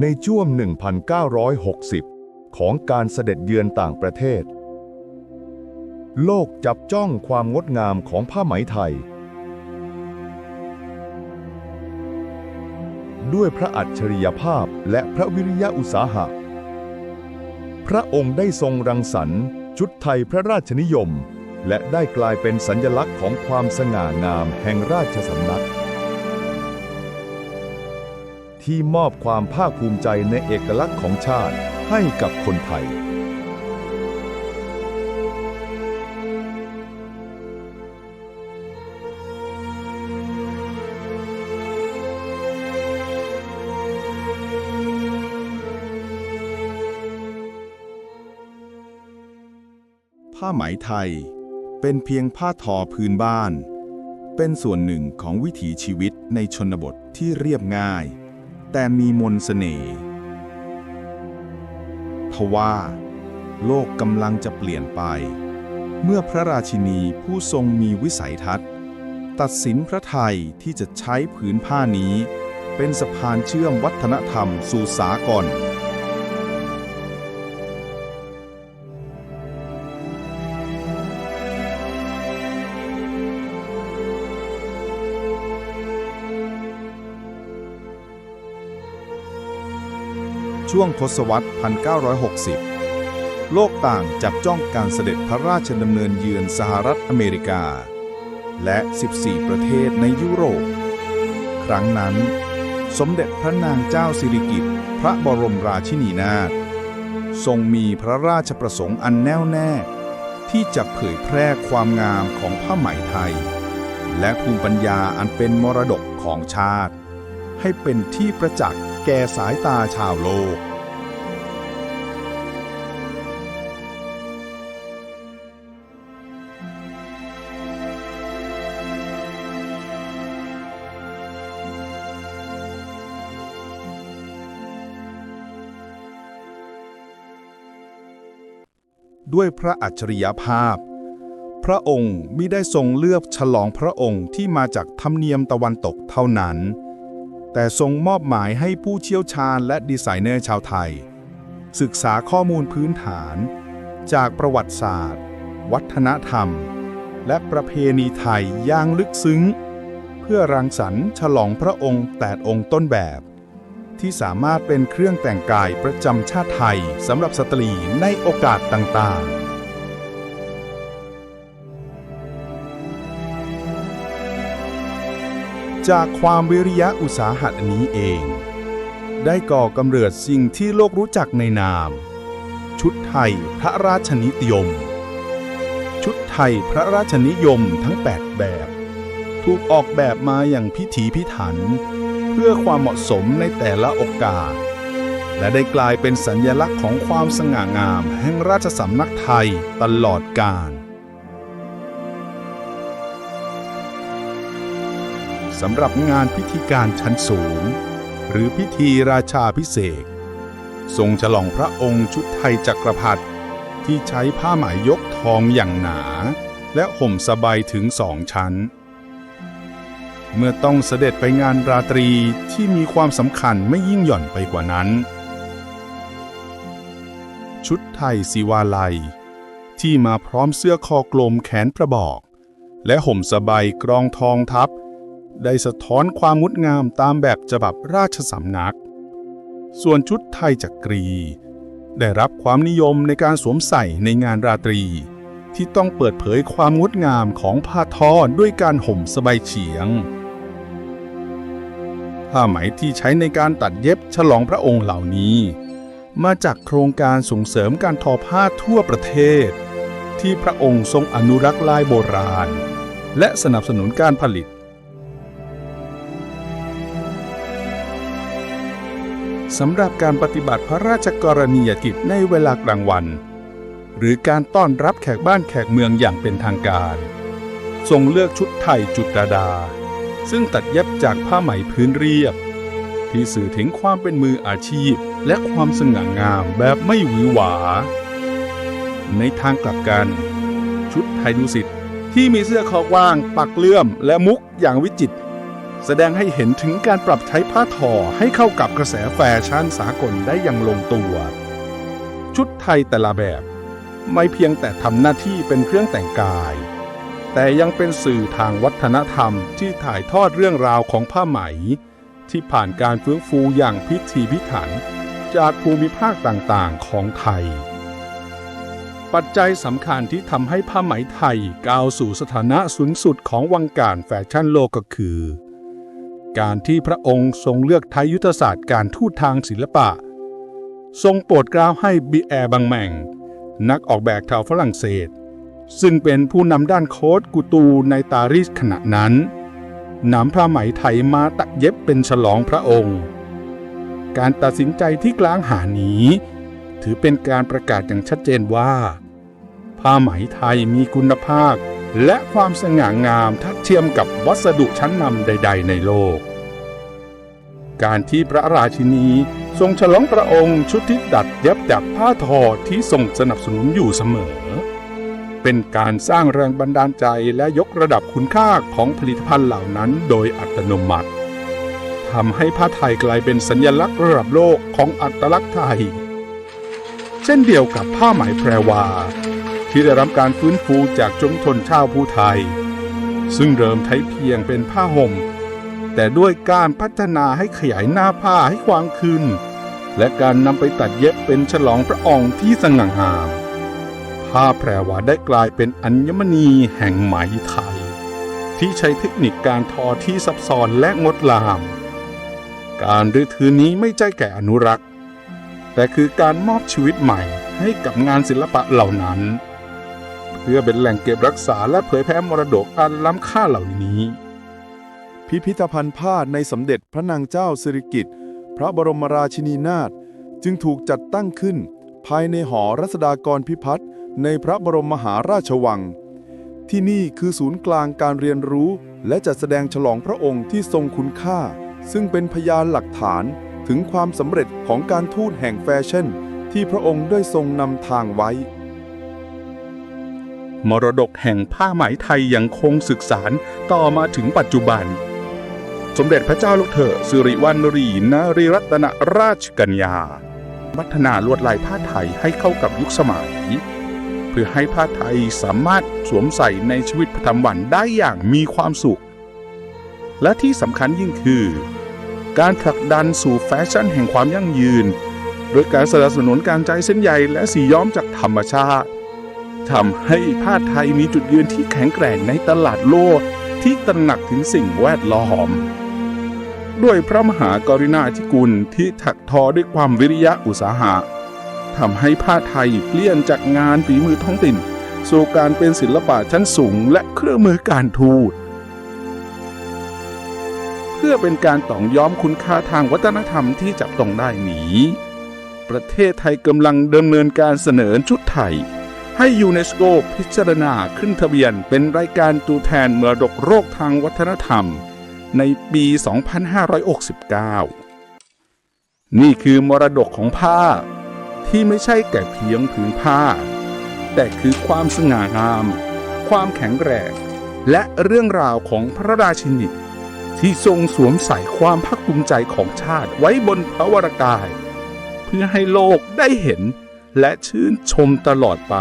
ในช่วง 1960 ของการเสด็จเยือนต่างประเทศ โลกจับจ้องความงดงามของผ้าไหมไทย ด้วยพระอัจฉริยภาพและพระวิริยะอุตสาหะ พระองค์ได้ทรงรังสรรค์ชุดไทยพระราชนิยม และได้กลายเป็นสัญลักษณ์ของความสง่างามแห่งราชสำนัก ที่มอบความภาคภูมิใจในเอกลักษณ์ของชาติให้กับคนไทยผ้าไหมไทย เป็นเพียงผ้าทอพื้นบ้าน เป็นส่วนหนึ่งของวิถีชีวิตในชนบทที่เรียบง่าย แต่มีมนสเสน่ห์ทว่า โลกกำลังจะเปลี่ยนไป เมื่อพระราชินีผู้ทรงมีวิสัยทัศน์ ตัดสินพระไทยที่จะใช้ผืนผ้านี้ เป็นสะพานเชื่อมวัฒนธรรมสู่สากล ช่วงทศวรรษ 1960 โลกต่างจับจ้องการเสด็จพระราชดำเนินเยือนสหรัฐอเมริกา และ 14 ประเทศในยุโรป ครั้งนั้น สมเด็จพระนางเจ้าสิริกิติ์พระบรมราชินีนาถทรงมีพระราชประสงค์อันแน่วแน่ ที่จะเผยแพร่ความงามของผ้าไหมไทย และภูมิปัญญาอันเป็นมรดกของชาติ ให้เป็นที่ประจักษ์ แก่สายตาชาวโลก ด้วยพระอัจฉริยภาพ พระองค์มิได้ทรงเลือกฉลองพระองค์ที่มาจากธรรมเนียมตะวันตกเท่านั้น แต่ทรงมอบหมายให้ผู้เชี่ยวชาญและดีไซเนอร์ชาวไทย ศึกษาข้อมูลพื้นฐาน จากประวัติศาสตร์ วัฒนธรรม และประเพณีไทยอย่างลึกซึ้ง เพื่อรังสรรค์ฉลองพระองค์แปดองค์ต้นแบบ ที่สามารถเป็นเครื่องแต่งกายประจำชาติไทยสำหรับสตรีในโอกาสต่างๆ จากความวิริยะอุตสาหะนี้เอง ได้ก่อกำเนิดสิ่งที่โลกรู้จักในนาม ชุดไทยพระราชนิยม ชุดไทยพระราชนิยมทั้ง 8 แบบ ถูกออกแบบมาอย่างพิถีพิถัน เพื่อความเหมาะสมในแต่ละโอกาส และได้กลายเป็นสัญลักษณ์ของความสง่างามแห่งราชสำนักไทยตลอดกาล สำหรับงานพิธีการชั้นสูง หรือพิธีราชาพิเศษทรงฉลองพระองค์ชุดไทยจักรพรรดิที่ใช้ผ้าไหมยกทองอย่างหนา และห่มสบายถึงสองชั้น เมื่อต้องเสด็จไปงานราตรีที่มีความสำคัญไม่ยิ่งหย่อนไปกว่านั้น ชุดไทยศิวาลัย ที่มาพร้อมเสื้อคอกลมแขนกระบอก และห่มสบายกรองทองทับ ได้สะท้อนความงดงามตามแบบฉบับราชสำนัก ส่วนชุดไทยจักรี ได้รับความนิยมในการสวมใส่ในงานราตรี ที่ต้องเปิดเผยความงดงามของผ้าทอด้วยการห่มสบายเฉียง ผ้าไหมที่ใช้ในการตัดเย็บฉลองพระองค์เหล่านี้ มาจากโครงการส่งเสริมการทอผ้าทั่วประเทศ ที่พระองค์ทรงอนุรักษ์ลายโบราณ และสนับสนุนการผลิต สำหรับการปฏิบัติพระราชกรณียกิจในเวลากลางวัน หรือการต้อนรับแขกบ้านแขกเมืองอย่างเป็นทางการ ทรงเลือกชุดไทยจุดดาดา ซึ่งตัดเย็บจากผ้าไหมพื้นเรียบ ที่สื่อถึงความเป็นมืออาชีพและความสง่างามแบบไม่หวือหวา ในทางกลับกัน ชุดไทยดุสิตที่มีเสื้อคอกว้าง ปักเลื่อมและมุกอย่างวิจิตร แสดงให้เห็นถึงการปรับใช้ผ้าทอให้เข้ากับกระแสแฟชั่นสากลได้อย่างลงตัว ชุดไทยแต่ละแบบ ไม่เพียงแต่ทำหน้าที่เป็นเครื่องแต่งกาย แต่ยังเป็นสื่อทางวัฒนธรรมที่ถ่ายทอดเรื่องราวของผ้าไหม ที่ผ่านการฟื้นฟูอย่างพิถีพิถัน จากภูมิภาคต่างๆของไทย ปัจจัยสำคัญที่ทำให้ผ้าไหมไทยก้าวสู่สถานะสูงสุดของวังการแฟชั่นโลกก็คือ การที่พระองค์ทรงเลือกไทยยุทธศาสตร์การทูตทางศิลปะ ทรงโปรดกล้าให้บีแอร์บางแมงนักออกแบบชาวฝรั่งเศส ซึ่งเป็นผู้นำด้านโค้ดกูตูในปารีสขณะนั้นนำผ้าไหมไทยมาตัดเย็บเป็นฉลองพระองค์ การตัดสินใจที่กลางหานี้ ถือเป็นการประกาศอย่างชัดเจนว่า ผ้าไหมไทยมีคุณภาพ และความสง่างามทัดเทียมกับวัสดุชั้นนำใด ๆ ในโลก การที่พระราชินีทรงฉลองพระองค์ชุดที่ดัดเย็บจากผ้าทอที่ทรงสนับสนุนอยู่เสมอ เป็นการสร้างแรงบันดาลใจและยกระดับคุณค่าของผลิตภัณฑ์เหล่านั้นโดยอัตโนมัติทำให้ผ้าไทยกลายเป็นสัญลักษณ์ระดับโลกของอัตลักษณ์ไทย เช่นเดียวกับผ้าไหมแพรวา ที่ได้รับการฟื้นฟูจากชมชนชาวภูไทย ซึ่งเริ่มใช้เพียงเป็นผ้าห่ม แต่ด้วยการพัฒนาให้ขยายหน้าผ้าให้กว้างขึ้น และการนำไปตัดเย็บเป็นฉลองพระองค์ที่สง่างาม ผ้าแพรวาได้กลายเป็นอัญมณีแห่งไหมไทย ที่ใช้เทคนิคการทอที่ซับซ้อนและงดงาม การรื้อถือนี้ไม่ใช่แก่อนุรักษ์ แต่คือการมอบชีวิตใหม่ให้กับงานศิลปะเหล่านั้น เพื่อเป็นแหล่งเก็บรักษาและเผยแพร่มรดกอันล้ำค่าเหล่านี้ พิพิธภัณฑ์ผ้าในสมเด็จพระนางเจ้าสิริกิติ์พระบรมราชินีนาถจึงถูกจัดตั้งขึ้น ภายในหอรัศดากรพิพัฒน์ในพระบรมมหาราชวัง ที่นี่คือศูนย์กลางการเรียนรู้ และจัดแสดงฉลองพระองค์ที่ทรงคุณค่า ซึ่งเป็นพยานหลักฐานถึงความสำเร็จของการทูตแห่งแฟชั่น ที่พระองค์ได้ทรงนำทางไว้ มรดกแห่งผ้าไหมไทยยังคงศึกษานต่อมาถึงปัจจุบัน สมเด็จพระเจ้าลูกเธอสิริวัณรีนารีรัตนราชกัญญาพัฒนาลวดลายผ้าไทยให้เข้ากับยุคสมัย เพื่อให้ผ้าไทยสามารถสวมใส่ในชีวิตประจำวันได้อย่างมีความสุข และที่สำคัญยิ่งคือ การผลักดันสู่แฟชั่นแห่งความยั่งยืน โดยการสนับสนุนการใช้เส้นใยและสีย้อมจากธรรมชาติ ทำให้ผ้าไทยมีจุดยืนที่แข็งแกร่งในตลาดโลกที่ตระหนักถึงสิ่งแวดล้อม ด้วยพระมหากรุณาธิคุณที่ถักทอด้วยความวิริยะอุตสาหะทำให้ผ้าไทยเปลี่ยนจากงานฝีมือท้องถิ่นสู่การเป็นศิลปะชั้นสูงและเครื่องมือการทูตเพื่อเป็นการต่องย้อมคุณค่าทางวัฒนธรรมที่จับต้องได้นี้ ประเทศไทยกำลังดำเนินการเสนอชุดไทย ให้ยูเนสโกพิจารณาขึ้นทะเบียนเป็นรายการตัวแทนมรดกโลกทางวัฒนธรรม ในปี 2569 นี่คือมรดกของผ้า ที่ไม่ใช่แก่เพียงผืนผ้า แต่คือความสง่างาม ความแข็งแรงและเรื่องราวของพระราชินีที่ทรงสวมใส่ความภาคภูมิใจของชาติไว้บนพระวรากาย เพื่อให้โลกได้เห็น และชื่นชมตลอดไป